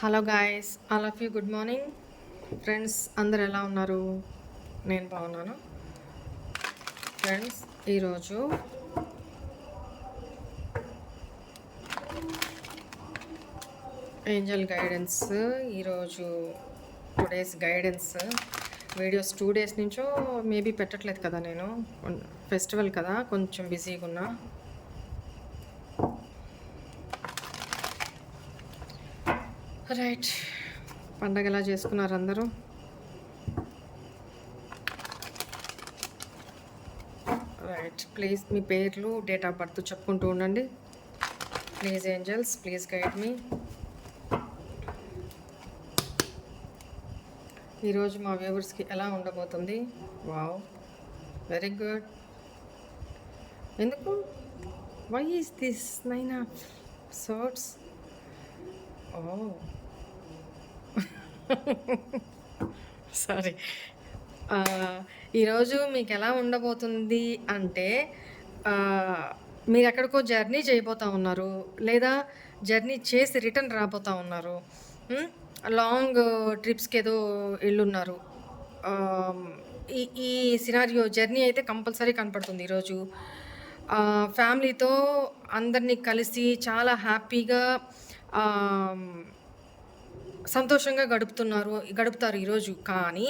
Hello guys all of you good morning friends అందరు ఎలా ఉన్నారు? నేను బాగున్నాను. ఫ్రెండ్స్ ఈరోజు ఏంజల్ గైడెన్స్ ఈరోజు two days guidance videos two days నుంచో మేబీ పెట్టట్లేదు కదా నేను. ఫెస్టివల్ కదా కొంచెం బిజీగా ఉన్నా. రైట్ పండగ ఎలా చేసుకున్నారు అందరూ? రైట్ ప్లీజ్ మీ పేర్లు డేట్ ఆఫ్ బర్త్ చెప్పుకుంటూ ఉండండి. Please angels please guide me ఈరోజు మా వ్యూవర్స్కి ఎలా ఉండబోతుంది? వావ్ వెరీ గుడ్ ఎందుకు? Why is this nine of swords Oh. Sorry uh, ఈరోజు మీకు ఎలా ఉండబోతుంది అంటే uh, మీరు ఎక్కడికో జర్నీ చేయబోతూ ఉన్నారు లేదా జర్నీ చేసి రిటర్న్ రాబోతా ఉన్నారు లాంగ్ ట్రిప్స్కి ఏదో వెళ్ళున్నారు um, ఈ ఈ సినారియో జర్నీ అయితే కంపల్సరీ కనపడుతుంది ఈరోజు. Uh, ఫ్యామిలీతో అందరినీ కలిసి చాలా హ్యాపీగా సంతోషంగా గడుపుతున్నారు గడుపుతారు ఈరోజు. కానీ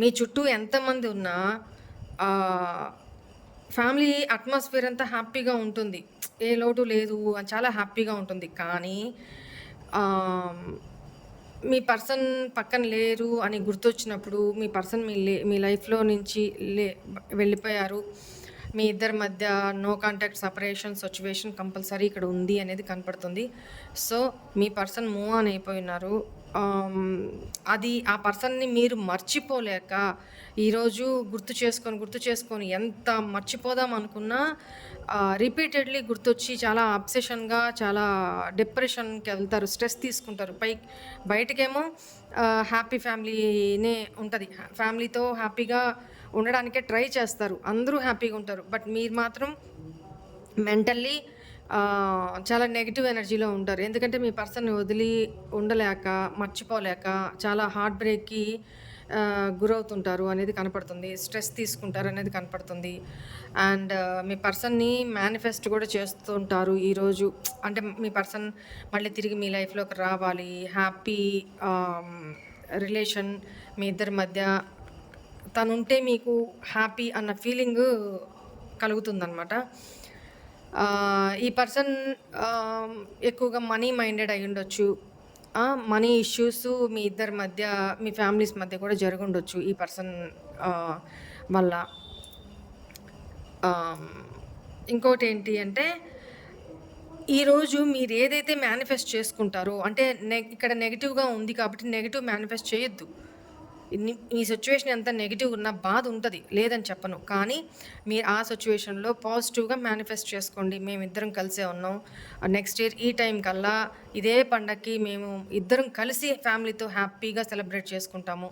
మీ చుట్టూ ఎంతమంది ఉన్నా ఫ్యామిలీ అట్మాస్ఫియర్ అంతా హ్యాపీగా ఉంటుంది. ఏ లోటు లేదు అని చాలా హ్యాపీగా ఉంటుంది. కానీ మీ పర్సన్ పక్కన లేరు అని గుర్తొచ్చినప్పుడు మీ పర్సన్ మీ లే మీ లైఫ్లో నుంచి లే వెళ్ళిపోయారు. మీ ఇద్దరి మధ్య no contact separation situation compulsory ఇక్కడ ఉంది అనేది కనపడుతుంది. సో మీ పర్సన్ మూవ్ ఆన్ అయిపోయినారు. Um, అది ఆ పర్సన్ని మీరు మర్చిపోలేక ఈరోజు గుర్తు చేసుకొని గుర్తు చేసుకొని ఎంత మర్చిపోదాం అనుకున్నా రిపీటెడ్లీ గుర్తొచ్చి చాలా అబ్సెషన్గా చాలా డిప్రెషన్కి వెళ్తారు స్ట్రెస్ తీసుకుంటారు. పై బయటకేమో హ్యాపీ ఫ్యామిలీనే ఉంటుంది. ఫ్యామిలీతో హ్యాపీగా ఉండడానికే ట్రై చేస్తారు. అందరూ హ్యాపీగా ఉంటారు. బట్ మీరు మాత్రం మెంటల్లీ చాలా నెగిటివ్ ఎనర్జీలో ఉంటారు. ఎందుకంటే మీ పర్సన్ వదిలి ఉండలేక మర్చిపోలేక చాలా హార్ట్ బ్రేక్కి గురవుతుంటారు అనేది కనపడుతుంది. స్ట్రెస్ తీసుకుంటారు అనేది కనపడుతుంది. అండ్ మీ పర్సన్ని మేనిఫెస్ట్ కూడా చేస్తుంటారు ఈరోజు అంటే మీ పర్సన్ మళ్ళీ తిరిగి మీ లైఫ్లోకి రావాలి. హ్యాపీ రిలేషన్ మీ ఇద్దరి మధ్య తనుంటే మీకు హ్యాపీ అన్న ఫీలింగ్ కలుగుతుందన్నమాట. ఈ పర్సన్ ఎక్కువగా మనీ మైండెడ్ అయి ఉండొచ్చు. మనీ ఇష్యూస్ మీ ఇద్దరి మధ్య మీ ఫ్యామిలీస్ మధ్య కూడా జరుగుండొచ్చు ఈ పర్సన్ వల్ల. ఇంకోటి ఏంటి అంటే ఈరోజు మీరు ఏదైతే మేనిఫెస్ట్ చేసుకుంటారో అంటే నె ఇక్కడ నెగిటివ్గా ఉంది కాబట్టి నెగిటివ్ మేనిఫెస్ట్ చేయొద్దు. ని- మీ సిచ్యువేషన్ ఎంత నెగిటివ్ ఉన్నా బాధ ఉంటుంది లేదని చెప్పను. కానీ మీరు ఆ సిచ్యువేషన్లో పాజిటివ్గా మేనిఫెస్ట్ చేసుకోండి. మేమిద్దరం కలిసే ఉన్నాం. నెక్స్ట్ ఇయర్ ఈ టైం కల్లా ఇదే పండగకి మేము ఇద్దరం కలిసి ఫ్యామిలీతో హ్యాపీగా సెలబ్రేట్ చేసుకుంటాము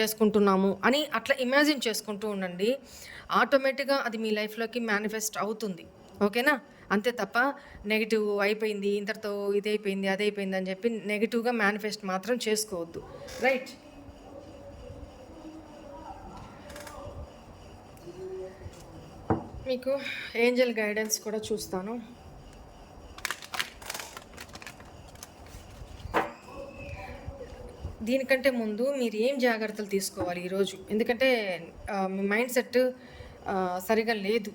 చేసుకుంటున్నాము అని అట్లా ఇమాజిన్ చేసుకుంటూ ఉండండి. ఆటోమేటిక్గా అది మీ లైఫ్లోకి మేనిఫెస్ట్ అవుతుంది. ఓకేనా అంతే తప్ప నెగిటివ్ అయిపోయింది ఇంతటితో ఇది అయిపోయింది అది అయిపోయింది అని చెప్పి నెగిటివ్గా మేనిఫెస్ట్ మాత్రం చేసుకోవద్దు. రైట్ మీకు ఏంజల్ గైడెన్స్ కూడా చూస్తాను. దీనికంటే ముందు మీరు ఏం జాగ్రత్తలు తీసుకోవాలి ఈరోజు? ఎందుకంటే మీ మైండ్ సెట్ సరిగా లేదు.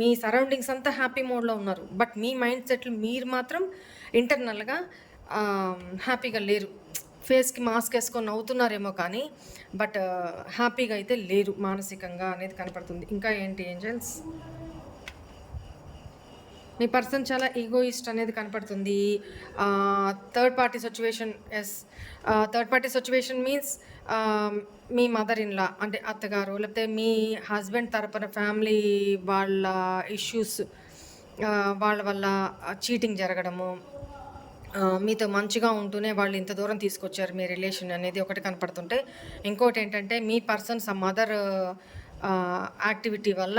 మీ సరౌండింగ్స్ అంతా హ్యాపీ మోడ్లో ఉన్నారు. బట్ మీ మైండ్ సెట్లు మీరు మాత్రం ఇంటర్నల్గా హ్యాపీగా లేరు. ఫేస్కి మాస్క్ వేసుకొని నవ్వుతున్నారేమో కానీ బట్ హ్యాపీగా అయితే లేరు మానసికంగా అనేది కనపడుతుంది. ఇంకా ఏంటి ఏంజల్స్? మీ పర్సన్ చాలా ఈగోయిస్ట్ అనేది కనపడుతుంది. Third party situation yes third party situation means మీ మదర్ ఇన్లా అంటే అత్తగారు లేకపోతే మీ హస్బెండ్ తరపున ఫ్యామిలీ వాళ్ళ ఇష్యూస్ వాళ్ళ వల్ల చీటింగ్ జరగడము మీతో మంచిగా ఉంటూనే వాళ్ళు ఇంత దూరం తీసుకొచ్చారు మీ రిలేషన్ అనేది ఒకటి కనపడుతుంటే ఇంకోటి ఏంటంటే మీ పర్సన్ సమ్ అదర్ యాక్టివిటీ వల్ల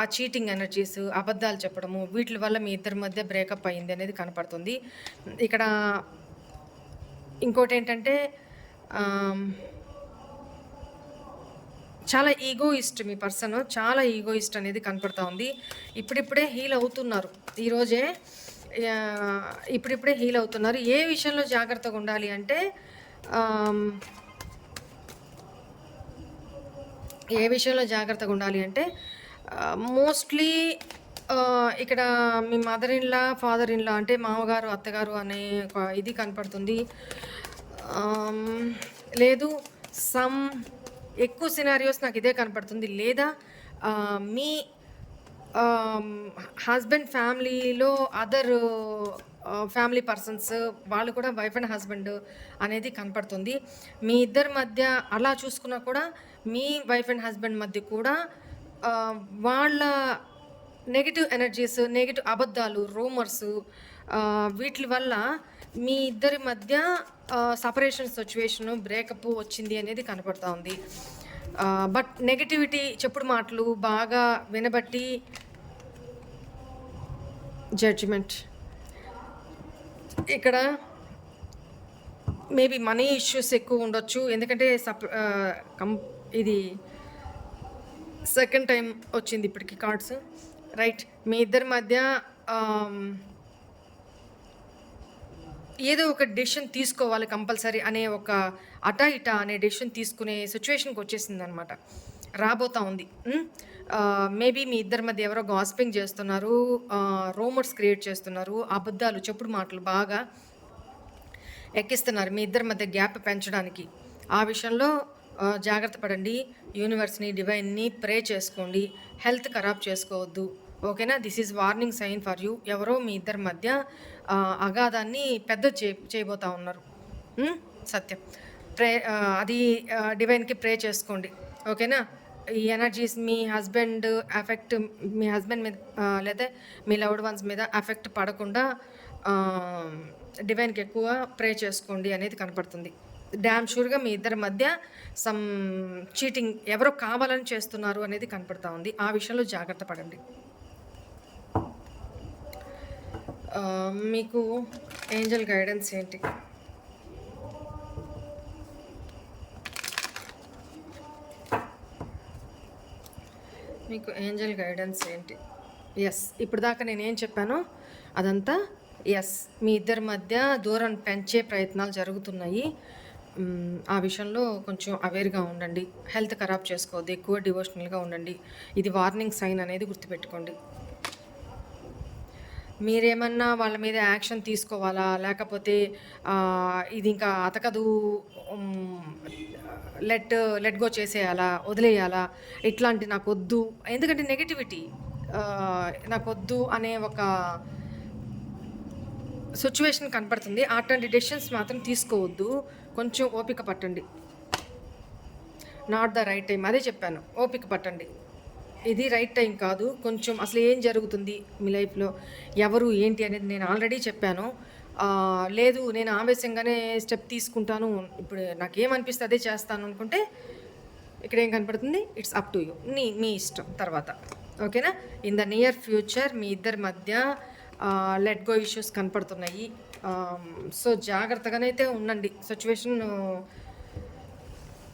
ఆ చీటింగ్ ఎనర్జీస్ అబద్ధాలు చెప్పడము వీటి వల్ల మీ ఇద్దరి మధ్య బ్రేకప్ అయింది అనేది కనపడుతుంది. ఇక్కడ ఇంకోటి ఏంటంటే చాలా ఈగోయిస్ట్ మీ పర్సన్ చాలా ఈగోయిస్ట్ అనేది కనపడుతూ ఉంది. ఇప్పుడిప్పుడే హీల్ అవుతున్నారు. ఈరోజే ఇప్పుడిప్పుడే హీల్ అవుతున్నారు. ఏ విషయంలో జాగ్రత్తగా ఉండాలి అంటే ఏ విషయంలో జాగ్రత్తగా ఉండాలి అంటే మోస్ట్లీ ఇక్కడ మీ mother in law father in law అంటే మామగారు అత్తగారు అనే ఇది కనపడుతుంది. లేదు సమ్ ఎక్కువ సినారియోస్ నాకు ఇదే కనపడుతుంది. లేదా మీ హస్బెండ్ ఫ్యామిలీలో అదర్ ఫ్యామిలీ పర్సన్స్ వాళ్ళు కూడా వైఫ్ అండ్ హస్బెండ్ అనేది కనపడుతుంది. మీ ఇద్దరి మధ్య అలా చూసుకున్నా కూడా మీ వైఫ్ అండ్ హస్బెండ్ మధ్య కూడా uh, వాళ్ళ నెగిటివ్ ఎనర్జీస్ నెగిటివ్ అబద్ధాలు రూమర్స్ uh, వీటి వల్ల మీ ఇద్దరి మధ్య సపరేషన్ సిచ్యువేషను బ్రేకప్ వచ్చింది అనేది కనపడుతూ ఉంది. బట్ నెగటివిటీ చెప్పుడు మాటలు బాగా వినబట్టి జడ్జిమెంట్ ఇక్కడ మేబీ మనీ ఇష్యూస్ ఎక్కువ ఉండొచ్చు ఎందుకంటే సప్ కం ఇది సెకండ్ టైం వచ్చింది ఇప్పటికి కార్డ్స్ రైట్ మీ ఇద్దరి మధ్య ఏదో ఒక డెసిషన్ తీసుకోవాలి కంపల్సరీ అనే ఒక అట ఇటా అనే డెసిషన్ తీసుకునే సిచ్యువేషన్కి వచ్చేసింది అనమాట రాబోతా ఉంది. మేబీ మీ ఇద్దరి మధ్య ఎవరో గాస్పింగ్ చేస్తున్నారు రూమర్స్ క్రియేట్ చేస్తున్నారు అబద్ధాలు చెప్పుడు మాటలు బాగా ఎక్కిస్తున్నారు మీ ఇద్దరి మధ్య గ్యాప్ పెంచడానికి. ఆ విషయంలో జాగ్రత్త పడండి. యూనివర్స్ని డివైన్ని ప్రే చేసుకోండి. హెల్త్ ఖరాబ్ చేసుకోవద్దు. ఓకేనా? This is warning sign for you ఎవరో మీ ఇద్దరి మధ్య అగాధాన్ని పెద్ద చే చేయబోతా ఉన్నారు. సత్యం. ప్రే అది డివైన్కి ప్రే చేసుకోండి. ఓకేనా? ఈ ఎనర్జీస్ మీ హస్బెండ్ ఎఫెక్ట్ మీ హస్బెండ్ మీద లేదా మీ లవ్డ్ వన్స్ మీద ఎఫెక్ట్ పడకుండా డివైన్కి ఎక్కువ ప్రే చేసుకోండి అనేది కనపడుతుంది. డ్యామ్ షూర్గా మీ ఇద్దరి మధ్య సమ్ చీటింగ్ ఎవరో కావాలని చేస్తున్నారు అనేది కనపడతా ఉంది. ఆ విషయంలో జాగ్రత్త పడండి ఆ, మీకు ఏంజల్ గైడెన్స్ ఏంటి? మీకు ఏంజల్ గైడెన్స్ ఏంటి? ఎస్ ఇప్పుడు దాకా నేనేం చెప్పానో అదంతా ఎస్ మీ ఇద్దరి మధ్య దూరం పెంచే ప్రయత్నాలు జరుగుతున్నాయి. ఆ విషయంలో కొంచెం అవేర్గా ఉండండి. హెల్త్ ఖరాబ్ చేసుకోవద్దు. ఎక్కువ డివోషనల్గా ఉండండి. ఇది వార్నింగ్ సైన్ అనేది గుర్తుపెట్టుకోండి. మీరేమన్నా వాళ్ళ మీద యాక్షన్ తీసుకోవాలా? లేకపోతే ఇది ఇంకా అతకదు లెట్ లెట్ గో చేసేయాలా? వదిలేయాలా? ఇట్లాంటి నాకు వద్దు ఎందుకంటే నెగిటివిటీ నాకు వద్దు అనే ఒక సిచ్యువేషన్ కనపడుతుంది. అట్లాంటి డెసిషన్స్ మాత్రం తీసుకోవద్దు. కొంచెం ఓపిక పట్టండి. Not the right time. అదే చెప్పాను. ఓపిక పట్టండి. ఇది రైట్ టైం కాదు. కొంచెం అసలు ఏం జరుగుతుంది మీ లైఫ్లో? ఎవరు ఏంటి అనేది నేను ఆల్రెడీ చెప్పాను. లేదు నేను ఆవేశంగానే స్టెప్ తీసుకుంటాను. ఇప్పుడు నాకేమనిపిస్తే అదే చేస్తాను అనుకుంటే ఇక్కడ ఏం కనపడుతుంది? It's up to you. నీ మీ ఇష్టం తర్వాత. ఓకేనా? ఇన్ ద నియర్ ఫ్యూచర్ మీ ఇద్దరి మధ్య లెట్ గో ఇష్యూస్ కనపడుతున్నాయి. సో జాగ్రత్తగానైతే ఉండండి. సిచ్యువేషన్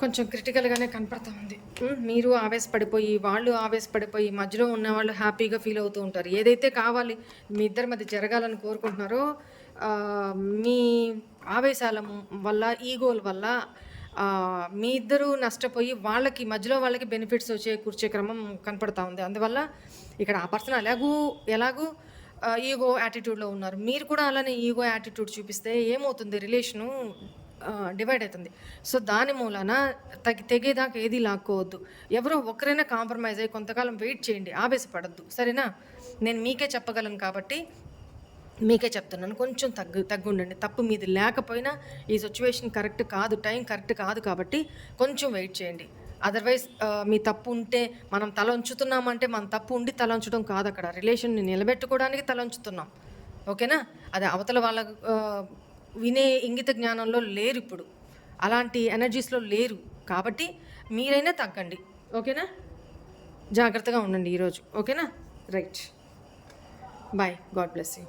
కొంచెం క్రిటికల్గానే కనపడతా ఉంది. మీరు ఆవేశపడిపోయి వాళ్ళు ఆవేశపడిపోయి మధ్యలో ఉన్న వాళ్ళు హ్యాపీగా ఫీల్ అవుతూ ఉంటారు. ఏదైతే కావాలి మీ ఇద్దరి మధ్య జరగాలని కోరుకుంటున్నారో మీ ఆవేశాల వల్ల ఈగోల వల్ల మీ ఇద్దరు నష్టపోయి వాళ్ళకి మధ్యలో వాళ్ళకి బెనిఫిట్స్ వచ్చే కూర్చే క్రమం కనపడతా ఉంది. అందువల్ల ఇక్కడ ఆ పర్సన్ ఎలాగూ ఎలాగూ ఈగో యాటిట్యూడ్లో ఉన్నారు. మీరు కూడా అలానే ఈగో యాటిట్యూడ్ చూపిస్తే ఏమవుతుంది? రిలేషను డివైడ్ అవుతుంది. సో దాని మూలాన తగి తెగేదాకా ఏది లాక్కోవద్దు. ఎవరో ఒకరైనా కాంప్రమైజ్ అయ్యి కొంతకాలం వెయిట్ చేయండి ఆవేశపడద్దు. సరేనా? నేను మీకే చెప్పగలను కాబట్టి మీకే చెప్తున్నాను. కొంచెం తగ్గు తగ్గుండండి. తప్పు మీది లేకపోయినా ఈ సిచ్యువేషన్ కరెక్ట్ కాదు టైం కరెక్ట్ కాదు కాబట్టి కొంచెం వెయిట్ చేయండి. అదర్వైజ్ మీ తప్పు ఉంటే మనం తల ఉంచుతున్నామంటే మన తప్పు ఉండి తల ఉంచడం కాదు అక్కడ. రిలేషన్ని నిలబెట్టుకోవడానికి తల ఉంచుతున్నాం. ఓకేనా? అది అవతల వాళ్ళ వినే ఇంగిత జ్ఞానంలో లేరు ఇప్పుడు. అలాంటి ఎనర్జీస్లో లేరు. కాబట్టి మీరైనా తగ్గండి. ఓకేనా? జాగ్రత్తగా ఉండండి ఈరోజు. ఓకేనా? Right. Bye. God bless you.